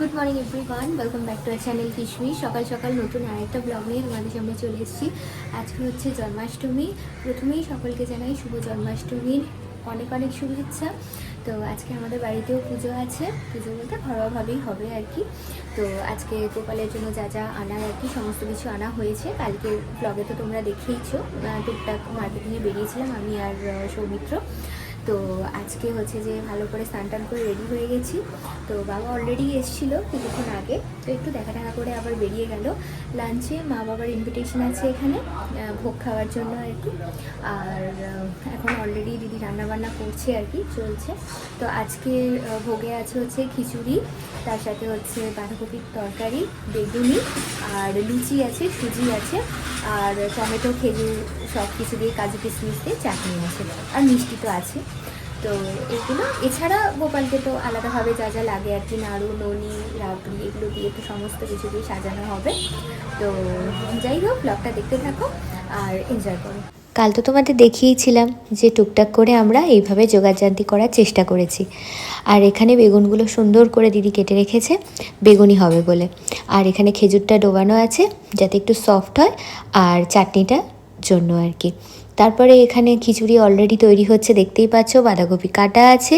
Good morning everyone welcome back to our channel কিশমি সকাল সকাল নতুন আরেকটা ব্লগ নিয়ে তোমাদের সামনে চলে এসেছি। আজকে হচ্ছে জন্মাষ্টমী। প্রথমেই সকলকে জানাই শুভ জন্মাষ্টমীর অনেক অনেক শুভেচ্ছা। তো আজকে আমাদের বাড়িতেও পুজো আছে। পুজো বলতে ঘরোয়াভাবেই হবে আর কি। তো আজকে গোপালের জন্য যা যা আনার আর কি, সমস্ত কিছু আনা হয়েছে। কালকে ব্লগে তো তোমরা দেখেইছো। টুকটাক মার্কেটিংয়ে বেরিয়েছিলাম আমি আর সৌমিত্র। তো আজকে হচ্ছে যে ভালো করে স্নান টান করে রেডি হয়ে গেছি। তো বাবা অলরেডি এসেছিল কিছুক্ষণ আগে। তো একটু দেখা টাকা করে আবার বেরিয়ে গেল। লাঞ্চে মা বাবার ইনভিটেশন আছে এখানে ভোগ খাওয়ার জন্য আর কি। আর এখন অলরেডি দিদি রান্নাবান্না করছে আর কি, চলছে। তো আজকে ভোগে আছে হচ্ছে খিচুড়ি, তার সাথে হচ্ছে বাঁধাকপির তরকারি, বেগুনি, আর লুচি আছে, সুজি আছে, আর টমেটো, খেজুর সব কিছু দিয়ে কাজু কিশমিশ দিয়ে চাটনি আছে। আর মিষ্টি তো আছে। তো এগুলো। এছাড়া গোপালকে তো আলাদাভাবে যা যা লাগে আর কি, নাড়ু ননি রাবড়ি, এগুলো দিয়ে তো সমস্ত কিছু দিয়ে সাজানো হবে। তো যাই হোক, ব্লগটা দেখতে থাকো আর এনজয় করো। কাল তো তোমাদের দেখিয়েছিলাম যে টুকটাক করে আমরা এইভাবে যোগাযান্তি করার চেষ্টা করেছি। আর এখানে বেগুনগুলো সুন্দর করে দিদি কেটে রেখেছে, বেগুনি হবে বলে। আর এখানে খেজুরটা ডোবানো আছে যাতে একটু সফট হয়, আর চাটনিটা জন্য আর কি। তারপরে এখানে খিচুড়ি অলরেডি তৈরি হচ্ছে, দেখতেই পাচ্ছ বাঁধাকপি কাটা আছে।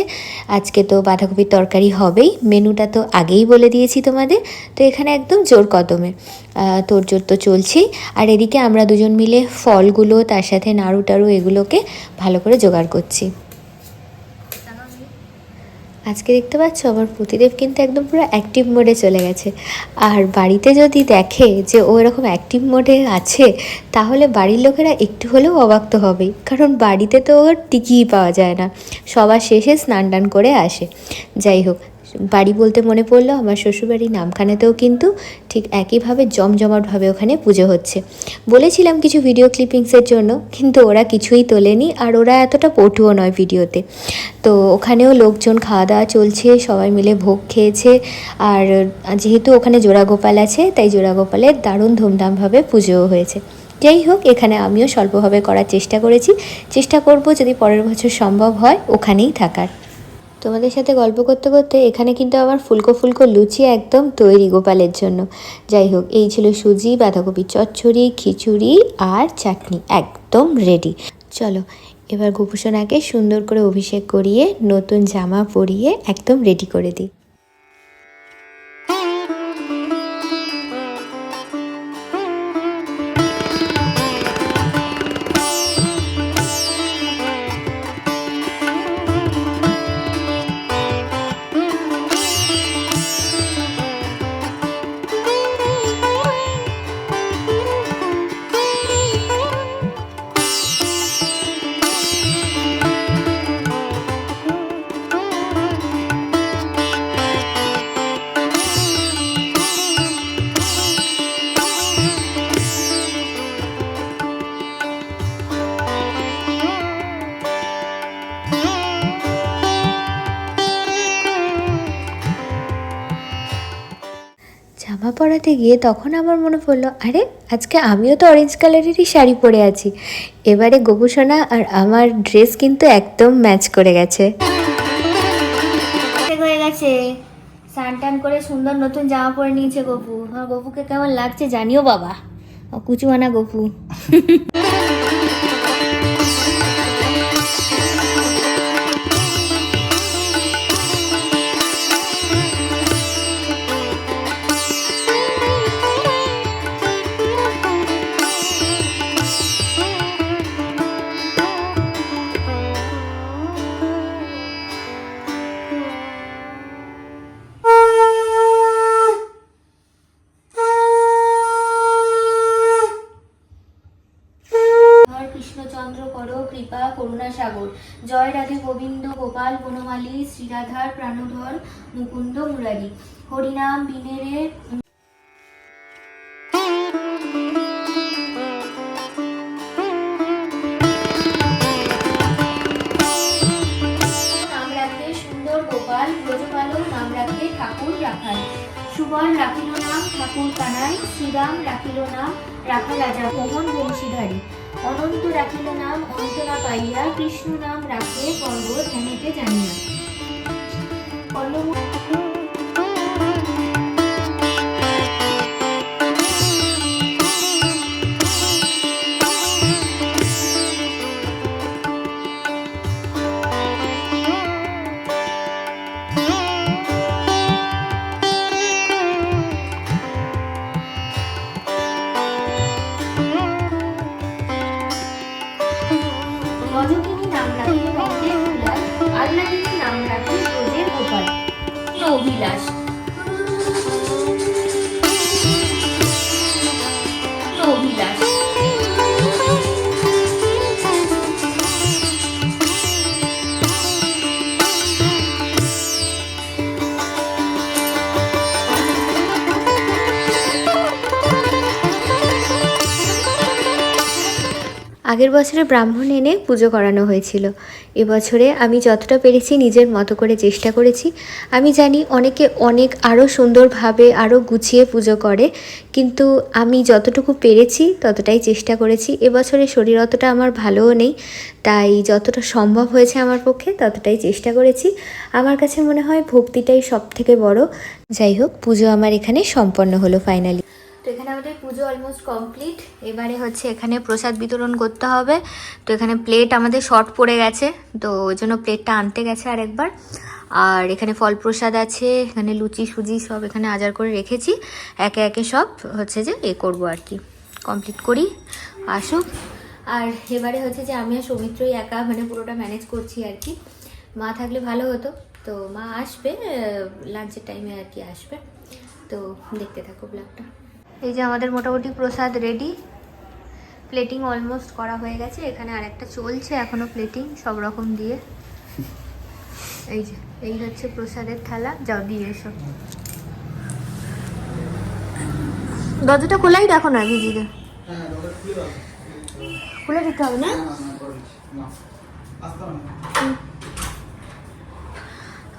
আজকে তো বাঁধাকপির তরকারি হবেই, মেনুটা তো আগেই বলে দিয়েছি তোমাদের। তো এখানে একদম জোর কদমে তোর জোর তো চলছেই আর এদিকে আমরা দুজন মিলে ফলগুলো, তার সাথে নাড়ু টাড়ু এগুলোকে ভালো করে জোগাড় করছি। আজকে দেখতে পাচ্ছ আমার প্রতিদেব কিন্তু একদম পুরো অ্যাক্টিভ মোডে চলে গেছে। আর বাড়িতে যদি দেখে যে ও এরকম অ্যাক্টিভ মোডে আছে, তাহলে বাড়ির লোকেরা একটু হলেও অবাক তো হবেই। কারণ বাড়িতে তো ওর টিকিই পাওয়া যায় না। সবার শেষে স্নান টান করে আসে। যাই হোক বাড়ি বলতে মনে পড়ল, আমার শ্বশুরবাড়ির নামখানাতেও কিন্তু ঠিক একইভাবে জমজমাটভাবে ওখানে পুজো হচ্ছে। বলেছিলাম কিছু ভিডিও ক্লিপিংসের জন্য, কিন্তু ওরা কিছুই তোলেনি আর ওরা এতটা পটুও নয় ভিডিওতে তো ওখানেও লোকজন খাওয়া দাওয়া চলছে, সবাই মিলে ভোগ খেয়েছে আর যেহেতু ওখানে জোড়া গোপাল আছে, তাই জোড়া গোপালের দারুণ ধুমধামভাবে পুজোও হয়েছে। যাই হোক, এখানে আমিও স্বল্পভাবে করার চেষ্টা করেছি। চেষ্টা করব যদি পরের বছর সম্ভব হয়, ওখানেই থাকার। তোমাদের সাথে গল্প করতে করতে এখানে কিন্তু আমার ফুলকো ফুলকো লুচি একদম তৈরি গোপালের জন্য। যাই হোক, এই ছিল সুজি, বাঁধাকপি চচ্চড়ি, খিচুড়ি আর চাটনি একদম রেডি চলো, এবার গোপুসোনাকে সুন্দর করে অভিষেক করিয়ে নতুন জামা পরিয়ে একদম রেডি করে দিই। গিয়ে তখন আমার মনে পড়ল, আরে, আজকে আমিও তো অরেঞ্জ কালারেরই শাড়ি পরে আছি। এবারে গোপুসোনা আর আমার ড্রেস কিন্তু একদম ম্যাচ করে গেছে। হয়ে গেছে। স্নান টান করে সুন্দর নতুন জামা পরে নিয়েছে গপু। আমার গপুকে কেমন লাগছে জানিও বাবা। আনা গপু। সাগর। জয় রাধে গোবিন্দ গোপাল বনমালী শ্রীরাধার প্রাণধর মুকুন্দ মুরারি। হরিনাম বিনেরে ঠাকুর কানাই শ্রীরাম রাখিল নাম রাখা রাজা, মোহন বংশীধারী। অনন্ত রাখিল নাম, অন্তরা পাইয়া, কৃষ্ণ নাম রাখে পর্বত ধ্যানেতে জানিয়া। পল্লব আগের বছরে ব্রাহ্মণ এনে পুজো করানো হয়েছিল। এবছরে আমি যতটা পেরেছি নিজের মতো করে চেষ্টা করেছি। আমি জানি অনেকে অনেক আরও সুন্দরভাবে আরও গুছিয়ে পুজো করে, কিন্তু আমি যতটুকু পেরেছি ততটাই চেষ্টা করেছি। এবছরে শরীর অতটা আমার ভালোও নেই, তাই যতটা সম্ভব হয়েছে আমার পক্ষে ততটাই চেষ্টা করেছি। আমার কাছে মনে হয় ভক্তিটাই সব থেকে বড়। যাই হোক, পুজো আমার এখানে সম্পন্ন হলো ফাইনালি তো এখানে আমাদের পুজো অলমোস্ট কমপ্লিট এবারে হচ্ছে এখানে প্রসাদ বিতরণ করতে হবে। তো এখানে প্লেট আমাদের শর্ট পড়ে গেছে, তো ওই জন্য প্লেটটা আনতে গেছে আরেকবার। আর এখানে ফল প্রসাদ আছে, এখানে লুচি, সুজি সব এখানে আজার করে রেখেছি। একে একে সব হচ্ছে যে এ করব আর কি। কমপ্লিট করি আসুক আর এবারে হচ্ছে যে আমি আর সৌমিত্রই একা মানে পুরোটা ম্যানেজ করছি আর কি। মা থাকলে ভালো হতো, তো মা আসবে লাঞ্চের টাইমে আর কি আসবে। তো দেখতে থাকো ব্লগটা এই যে আমাদের মোটামুটি প্রসাদ রেডি প্লেটিং অলমোস্ট করা হয়ে গেছে। এখানে আরেকটা চলছে এখনও প্লেটিং সব রকম দিয়ে। এই যে, এই হচ্ছে প্রসাদের থালা। যাও, দিয়ে এসো। দরজাটা খোলাই রাখো না দিদিকে খুলে দিতে হবে না?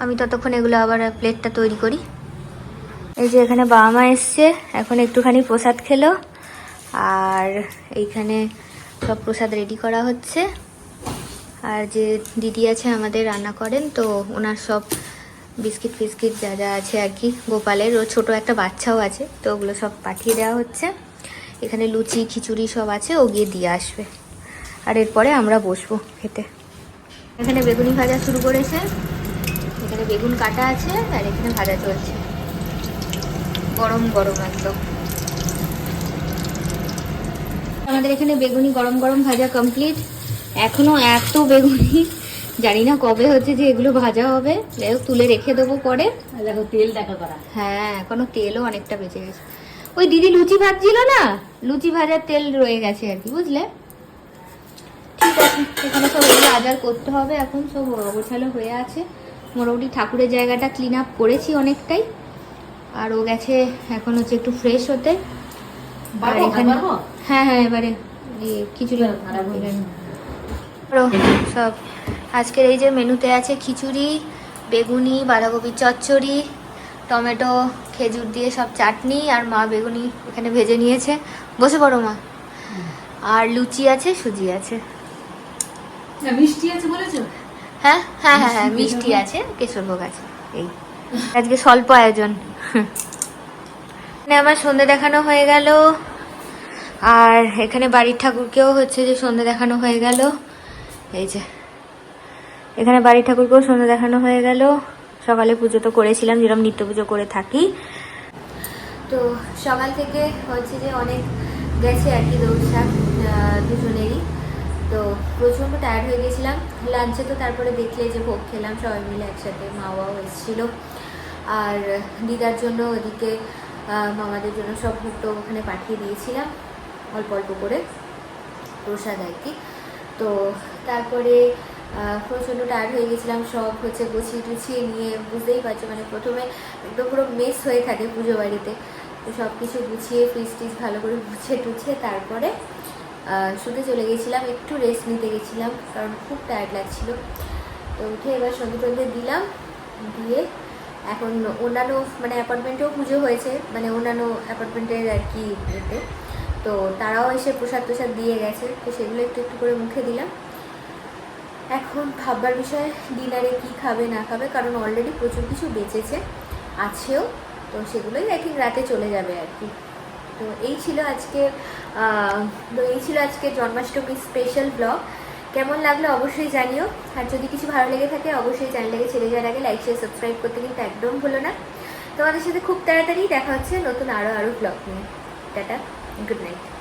আমি ততক্ষণ এগুলো আবার প্লেটটা তৈরি করি। এই যে এখানে বাবা মা এসছে, এখন একটুখানি প্রসাদ খেলো, আর এইখানে সব প্রসাদ রেডি করা হচ্ছে। আর যে দিদি আছে, আমাদের রান্না করেন, তো ওনার সব বিস্কিট ফিস্কিট যা যা আছে আর কি, গোপালের। ও ছোটো একটা বাচ্চাও আছে, তো ওগুলো সব পাঠিয়ে দেওয়া হচ্ছে। এখানে লুচি, খিচুড়ি সব আছে, ও গিয়ে দিয়ে আসবে। আর এরপরে আমরা বসবো খেতে। এখানে বেগুনি ভাজা শুরু করেছে। এখানে বেগুন কাটা আছে, আর এখানে ভাজা চলছে। গরম গরম একদম। আমাদের এখানে বেগুনি গরম গরম ভাজা কমপ্লিট এখনও এত বেগুনি জানি না কবে হচ্ছে যে এগুলো ভাজা হবে। যাই তুলে রেখে দেবো পরে। দেখো তেল দেখা করা। হ্যাঁ এখনও তেলও অনেকটা বেঁচে গেছে। ওই দিদি লুচি ভাজছিল না? লুচি ভাজার তেল রয়ে গেছে আর কি বুঝলে? ঠিক আছে এখানে সব এগুলো আজার করতে হবে। এখন সব গোছালো হয়ে আছে। মোটামুটি ঠাকুরের জায়গাটা ক্লিন আপ করেছি অনেকটাই। আর ও গেছে এখন হচ্ছে একটু ফ্রেশ হতে। আর এখানে হ্যাঁ হ্যাঁ এবারে খিচুড়ি আরও সব। আজকের এই যে মেনুতে আছে খিচুড়ি বেগুনি বাঁধাকপির চচ্চড়ি টমেটো খেজুর দিয়ে সব চাটনি আর মা বেগুনি এখানে ভেজে নিয়েছে। বসে পড়ো মা। আর লুচি আছে সুজি আছে। মিষ্টি আছে বলেছ? হ্যাঁ হ্যাঁ হ্যাঁ হ্যাঁ মিষ্টি মিষ্টি আছে কেশরভোগ আছে এই। আজকে স্বল্প আয়োজন। এখানে আমার সন্ধে দেখানো হয়ে গেল। আর এখানে বাড়ির ঠাকুরকেও হচ্ছে যে সন্ধে দেখানো হয়ে গেল। এই যে, এখানে বাড়ির ঠাকুরকেও সন্ধে দেখানো হয়ে গেল। সকালে পুজো তো করেছিলাম, যেরকম নিত্য পুজো করে থাকি। তো সকাল থেকে হচ্ছে যে অনেক গেছে আর কি দৌড়ঝাঁপ দুজনেরই। তো প্রচণ্ড টায়ার্ড হয়ে গেছিলাম। লাঞ্চে তো তারপরে দেখলে যে ভোগ খেলাম, সবাই মিলে একসাথে মা বাবাও এসেছিল। আর দিদার জন্য ওদিকে মামাদের জন্য সব ভোগটো ওখানে পাঠিয়ে দিয়েছিলাম, অল্প অল্প করে, প্রসাদ আর কি। তো তারপরে প্রচণ্ড টায়ার্ড হয়ে গেছিলাম, সব হচ্ছে গুছিয়ে টুছিয়ে নিয়ে, বুঝতেই পারছ মানে প্রথমে একদম পুরো মেস হয়ে থাকে পুজো বাড়িতে। তো সব কিছু গুছিয়ে ফ্রিজ টিজ ভালো করে গুছিয়ে টুছিয়ে তারপরে শুতে চলে গেছিলাম, একটু রেস্ট নিতে গেছিলাম, কারণ খুব টায়ার্ড লাগছিল। তো উঠে এবার সন্ধে টন্ধে দিলাম, দিয়ে এখন অন্যান্য মানে অ্যাপার্টমেন্টেও পুজো হয়েছে মানে অন্যান্য অ্যাপার্টমেন্টের আর কি এতে। তো তারাও এসে প্রসাদ প্রসাদ দিয়ে গেছে, তো সেগুলো একটু একটু করে মুখে দিলাম। এখন ভাববার বিষয়, ডিনারে কি খাবে, না খাবে, কারণ অলরেডি প্রচুর কিছু বেঁচেছে, আছেও, তো সেগুলোই আই থিঙ্ক রাতে চলে যাবে আর কি। তো এই ছিল আজকে তো এই ছিল আজকে জন্মাষ্টমী স্পেশাল ব্লগ কেমন লাগল অবশ্যই জানিও। আর যদি কিছু ভালো লেগে থাকে, অবশ্যই চ্যানেলটাকে ছেড়ে যাওয়ার আগে লাইক শেয়ার সাবস্ক্রাইব করতে কিন্তু একদম ভুলো না। তোমাদের সাথে খুব তাড়াতাড়ি দেখা হচ্ছে নতুন আরও আরও ব্লগ নিয়ে। Tata good night